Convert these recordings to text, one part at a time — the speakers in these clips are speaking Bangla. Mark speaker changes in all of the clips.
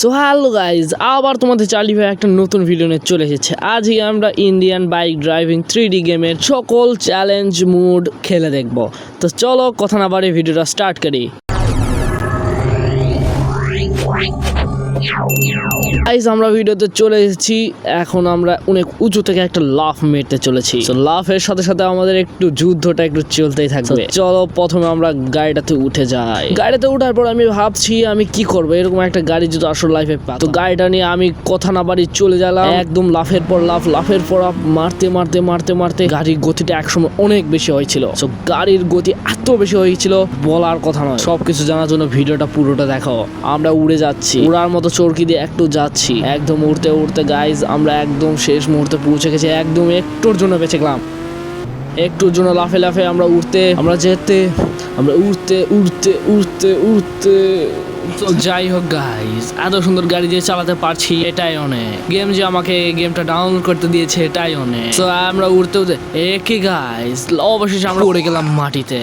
Speaker 1: সো হ্যালো গাইজ আবার তোমাদের চালি ভাই একটা নতুন ভিডিও নিয়ে চলে এসেছে। আজকে আমরা Indian bike driving three D গেমের সকল চ্যালেঞ্জ মুড খেলে দেখব। তো চলো, কথা না বাড়ি ভিডিওটা স্টার্ট করি। গাইজ আমরা ভিডিওতে চলে এসেছি। এখন আমরা অনেক উঁচু থেকে একটা লাফ মেরতে চলেছি। তো লাফের সাথে সাথে আমাদের একটু যুদ্ধটা একটু চলতেই থাকবে। চলো প্রথমে আমরা গাড়িটাতে উঠে যাই। গাড়িতে উঠার পর আমি ভাবছি আমি কি করব? এরকম একটা গাড়ি যদি আসল লাইফে পাই। তো গাড়িটা নিয়ে আমি কথা না বাড়ি চলে গেলাম। একদম লাফের পর লাফ লাফের পর মারতে মারতে মারতে মারতে গাড়ির গতিটা একসময় অনেক বেশি হয়েছিল। তো গাড়ির গতি এত বেশি হয়েছিল বলার কথা নয়। সবকিছু জানার জন্য ভিডিওটা পুরোটা দেখো আমরা উড়ে যাচ্ছি। উড়ার মতো চরকি দিয়ে একটু যাচ্ছি। একদম উড়তে উড়তে গাইজ আমরা একদম শেষ মুহূর্তে পৌঁছে গেছি। একদম একটুর জন্য বেঁচে গেলাম। একটুর জন্য লাফে লাফে আমরা উড়তে, আমরা যেতে, আমরা উড়তে উড়তে উড়তে উঠতে তো যাই হোক গাইস এত সুন্দর গাড়ি দিয়ে চালাতে পারছি এটাই অনেক। গেম যে আমাকে গেমটা ডাউনলোড করতে দিয়েছে এটাই অনেক। তো আমরা উঠতে উঠতে একই গাইস অবশেষে আমরা উড়ে গেলাম মাটিতে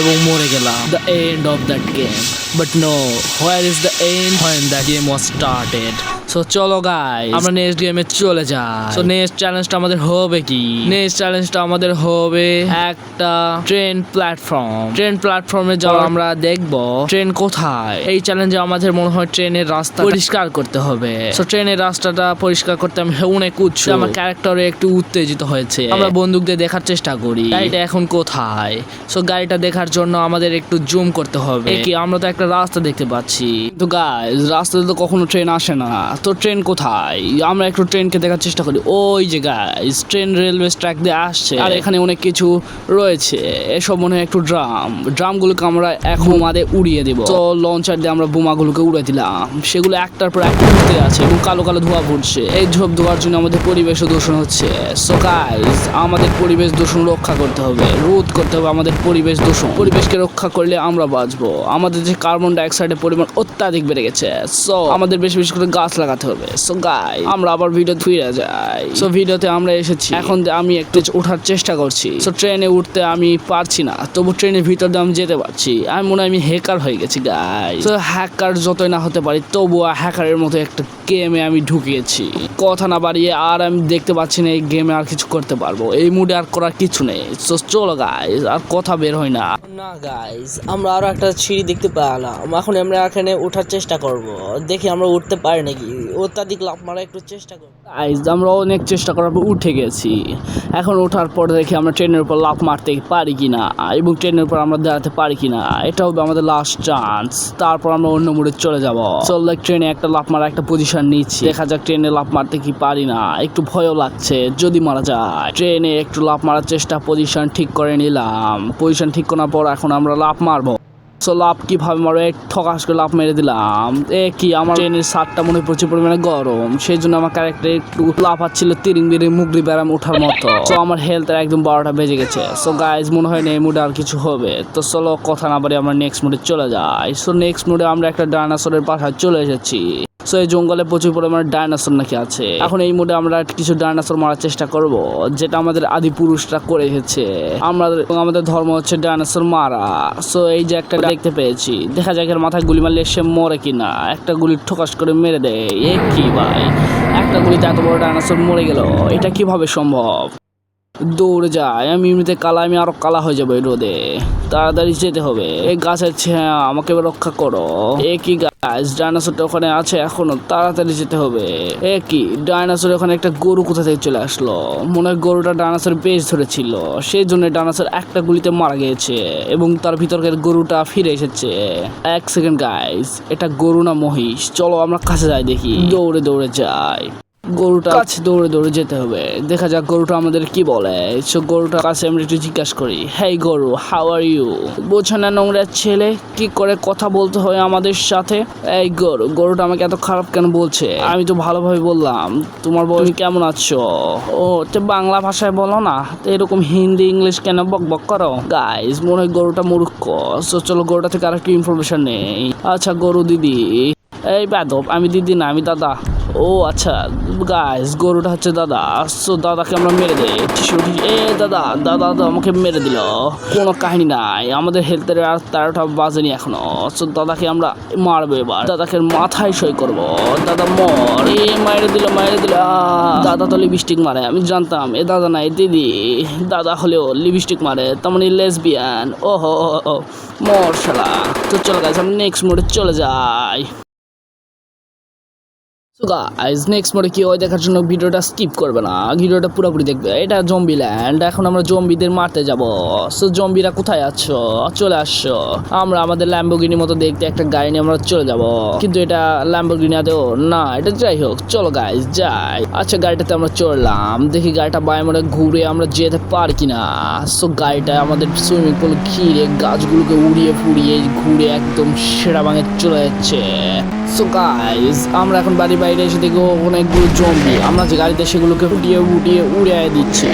Speaker 1: এবং মরে গেলাম। The end of that game but no where is the end when the game was started so চলো গাইস আমরা নেক্সট গেমে চলে যাই। সো নেক্সট চ্যালেঞ্জটা আমাদের হবে কি? নেক্সট চ্যালেঞ্জটা আমাদের হবে একটা ট্রেন প্ল্যাটফর্ম ট্রেন প্ল্যাটফর্মে যাওয়া আমরা দেখব ট্রেন কোথায়। এই চ্যালেঞ্জে আমাদের মনে হয় ট্রেনের রাস্তা পরিষ্কার করতে হবে। সো ট্রেনের রাস্তাটা পরিষ্কার করতে আমি অনেক উৎসুক আমার ক্যারেক্টারে একটু উত্তেজিত হয়েছে। আমরা বন্দুক দিয়ে দেখার চেষ্টা করি। গাড়িটা এখন কোথায়? সো গাড়িটা দেখার জন্য আমাদের একটু জুম করতে হবে। কি আমরা তো একটা রাস্তা দেখতে পাচ্ছি। তো গাইজ রাস্তাতে তো কখনো ট্রেন আসে না। তো ট্রেন কোথায়? আমরা একটু ট্রেনকে দেখার চেষ্টা করি। ওই যে গাইজ ট্রেন রেলওয়ে ট্র্যাক দিয়ে আসছে। আর এখানে অনেক কিছু রয়েছে। এসব মনে হয় একটু ড্রাম ড্রামগুলোকে আমরা এখন আমাদের উড়িয়ে দেব। তো লঞ্চার দিয়ে আমরা বোমাগুলোকে উড়ে দিলাম। সেগুলো একটার পর একটা উঠতে আছে এবং কালো কালো ধোয়া পড়ছে এই ঝোপ ধোয়ার জন্য আমাদের পরিবেশও দূষণ হচ্ছে। সো আমাদের পরিবেশ দূষণ রক্ষা করতে হবে, রোধ করতে হবে আমাদের পরিবেশ দূষণ। পরিবেশকে রক্ষা করলে আমরা বাঁচবো। আমাদের যে কার্বন ডাইঅক্সাইডের পরিমাণ অত্যাধিক বেড়ে গেছে। সো আমাদের বেশি বেশি করে গাছ লাগাতে হবে। সো গাই আমরা আবার ভিডিও ফিরে যাই। সো ভিডিওতে আমরা এসেছি। এখন আমি একটু ওঠার চেষ্টা করছি। সো ট্রেনে উঠতে আমি পারছি না। তবু ট্রেনের ভিতর দিয়ে আমি যেতে পারছি। আমি মনে হয় আমি হেকার হয়ে গেছি গাই তো হ্যাকার যতই না হতে পারি তবুও হ্যাকারের মতো একটা গেমে আমি ঢুকিয়েছি কথা না বাড়িয়ে আর আমি দেখতে পাচ্ছি না এই গেমে আর কিছু করতে পারব। এই মুডে আর করার কিছু নেই। তো চলো গাইজ আর কথা বের হয় না।
Speaker 2: না গাইস আমরা আরও একটা সিঁড়ি দেখতে পেলাম। এখন আমরা এখানে ওঠার চেষ্টা করব। দেখি আমরা উঠতে পারি নাকি। অত্যাধিক লাভ মারা একটু চেষ্টা করব।
Speaker 1: গাইজ আমরা অনেক চেষ্টা করার পর উঠে গেছি। এখন ওঠার পর দেখি আমরা ট্রেনের উপর লাফ মারতে পারি কিনা এবং ট্রেনের উপর আমরা দাঁড়াতে পারি কিনা। এটা হবে আমাদের লাস্ট চান্স তারপর আমরা অন্য মোড়ে চলে যাব। চল দেখ ট্রেনে একটা লাফ মারা একটা পজিশন নিচ্ছি। দেখা যাক ট্রেনে লাফ মারতে কি পারি না। একটু ভয়ও লাগছে, যদি মারা যায়। ট্রেনে একটু লাফ মারার চেষ্টা পজিশন ঠিক করে নিলাম। পজিশন ঠিক করার পর এখন আমরা লাফ মারবো। সো লাভ কীভাবে মারো এক ঠকাস করে লাভ মেরে দিলাম। এ কি, আমার ট্রেনের সারটা মনে প্রচুর পরিমাণে গরম। সেই জন্য আমার ক্যারেক্টার একটু লাফাচ্ছিল তিরিং বিরিং মুগরি ব্যারাম ওঠার মতো। সো আমার হেলথের একদম বারোটা বেজে গেছে। সো গাইজ মনে হয় না এই মুডে আর কিছু হবে। তো চলো, কথা না বাড়ি আমরা নেক্সট মুডে চলে যাই। সো নেক্সট মুডে আমরা একটা ডাইনাসোরের পাশায় চলে এসেছি। সো এই জঙ্গলে প্রচুর পরিমাণে ডাইনাসোর নাকি আছে। এখন এই মুডে আমরা কিছু ডাইনাসোর মারার চেষ্টা করব, যেটা আমাদের আদি পুরুষরা করে এসেছে। আমরা আমাদের ধর্ম হচ্ছে ডাইনাসোর মারা। সো এই যে একটা দেখতে পেয়েছি, দেখা যাক এর মাথায় গুলি মারলে সে মরে কিনা। একটা গুলি ঠোকাস করে মেরে দেয়। এ কি ভাই? একটা গুলিতে এত বড় ডাইনাসোর মরে গেল, এটা কীভাবে সম্ভব? দৌড়ে যায়। আমি এমনিতে কালা, আমি আরও কালা হয়ে যাব রোদে। তাড়াতাড়ি যেতে হবে। এই গাছের ছেঁয়া আমাকে রক্ষা করো। এ কি গাছ? ডাইনোসরটা ওখানে আছে এখনও। তাড়াতাড়ি যেতে হবে। এ কি? ডাইনোসর ওখানে একটা গরু কোথা থেকে চলে আসলো? মনে হয় গরুটা ডাইনোসর বেশ ধরেছিল। সেই জন্য ডাইনোসর একটা গুলিতে মারা গিয়েছে এবং তার ভিতরকার গরুটা ফিরে এসেছে। এক সেকেন্ড গাইস এটা গরু না মহিষ? চলো আমরা কাছে যাই দেখি। দৌড়ে দৌড়ে যাই। গরুটা কাছে দৌড়ে দৌড়ে যেতে হবে। দেখা যাক গরুটা আমাদের কি বলে। সো গরুটার কাছে আমরা একটু জিজ্ঞাসা করি হেই গরু হাউ আর ইউ বোঝো না নোংরা ছেলে, কি করে কথা বলতে হয় আমাদের সাথে? এই গরু, গরুটা আমাকে এত খারাপ কেন বলছে? আমি তো ভালোভাবে বললাম, তোমার বউ কেমন আছো? ও, তো বাংলা ভাষায় বলো না, তো এরকম হিন্দি, ইংলিশ কেন বক বক করো? গাইজ মনে হয় গরুটা মূর্খ। সো চলো গরুটা থেকে আর একটু ইনফরমেশন নেই। আচ্ছা গরু দিদি। এই বেদব, আমি দিদি না, আমি দাদা। ও আচ্ছা গাইস গরুটা হচ্ছে দাদা। সো দাদাকে আমরা মেরে দেই। এ দাদা দাদা তো আমাকে মেরে দিল। কোনো কাহিনী নাই। আমাদের হেলথের আর তেরোটা বাজেনি এখনও। সো দাদাকে আমরা মারবো এবার। দাদাকে মাথায় সই করব। দাদা মর। এ মাইরে দিল মাইরে দিল! দাদা তো লিপস্টিক মারে আমি জানতাম। এ দাদা নাই দিদি। দাদা হলেও লিপস্টিক মারে। তার মানে লেসবিয়ান ওহো ওহো, মর শালা। তো চলো গাইস আমি নেক্সট মোডে চলে যাই। সো গাইস নেক্সট মোডে কি হয় দেখার জন্য ভিডিওটা স্কিপ করবে না। ভিডিওটা পুরোপুরি দেখবে। এটা জম্বি ল্যান্ড এখন আমরা জম্বিদের মারতে যাব। সো জম্বিরা কোথায় আছো? চলে আসছো। আমরা আমাদের ল্যাম্বোগিনি মতো দেখতে একটা গাড়ি নিয়ে আমরা চলে যাব। কিন্তু এটা ল্যাম্বোগিনি আদেও না, এটা যাই হোক। চলো গাইস যাই। আচ্ছা গাড়িটাতে আমরা চড়লাম। দেখি গাড়িটা বাই মোড়ে ঘুরে আমরা যেতে পারি কিনা। সো গাড়িটা আমাদের সুইমিং পুল ঘিরে গাছগুলোকে উড়িয়ে ফুড়িয়ে ঘুরে একদম সেরা ভাঙে চলে যাচ্ছে। সো গাইস আমরা এখন বাড়ি বাইরে এসে দেখো অনেকগুলো জম্বি। আমরা যে গাড়িতে সেগুলোকে উঠিয়ে উঠিয়ে উড়িয়ে দিচ্ছি।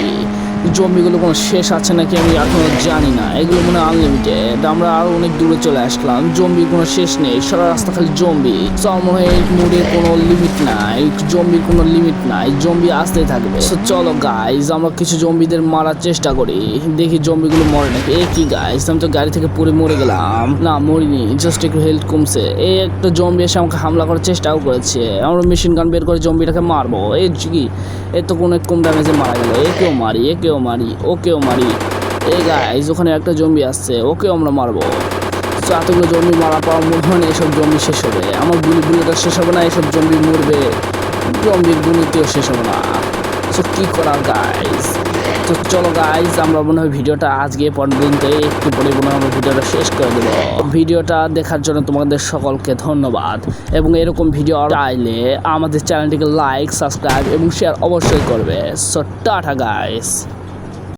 Speaker 1: জম্বিগুলো কোনো শেষ আছে নাকি আমি এখনও জানি না। এগুলো মনে হয় আনলিমিটেড আমরা আরও অনেক দূরে চলে আসলাম। জম্বির কোনো শেষ নেই। সারা রাস্তা খালি জম্বি সো মনে হয় এই মুডের কোনো লিমিট নাই জম্বির কোনো লিমিট নাই জম্বি আসতেই থাকবে। সো চলো গাইজ আমরা কিছু জম্বিদের মারার চেষ্টা করি। দেখি জম্বিগুলো মরে নাকি। এ কি গাইজ আমি তো গাড়ি থেকে পড়ে মরে গেলাম। না, মরিনি। জাস্ট একটু হেলথ কমছে। এই একটা জম্বি এসে আমাকে হামলা করার চেষ্টাও করেছে। আমরা মেশিন গান বের করে জম্বিটাকে মারবো। এই কি এ তো কোনো কম ড্যামেজে মারা গেল। একেও মারি, একেও মারি, ওকেও মারি। এই গাইজ ওখানে একটা জম্বি আসছে, ওকেও আমরা মারবো। তো এতগুলো জম্বি মারা পাওয়া মনে হয় না এসব জম্বি শেষ হবে। আমার গুলি গুলিটা শেষ হবে না, এসব জম্বি মরবে। জম্বির গুলিতেও শেষ হবে না। তো কী করা গাইজ তো চলো গাইজ আমরা মনে হয় ভিডিওটা আজকে পর্যন্ত একটু পরে মনে হয় আমরা ভিডিওটা শেষ করে দেবো। ভিডিওটা দেখার জন্য তোমাদের সকলকে ধন্যবাদ। এবং এরকম ভিডিও চাইলে আমাদের চ্যানেলটিকে লাইক সাবস্ক্রাইব এবং শেয়ার অবশ্যই করবে। So tata guys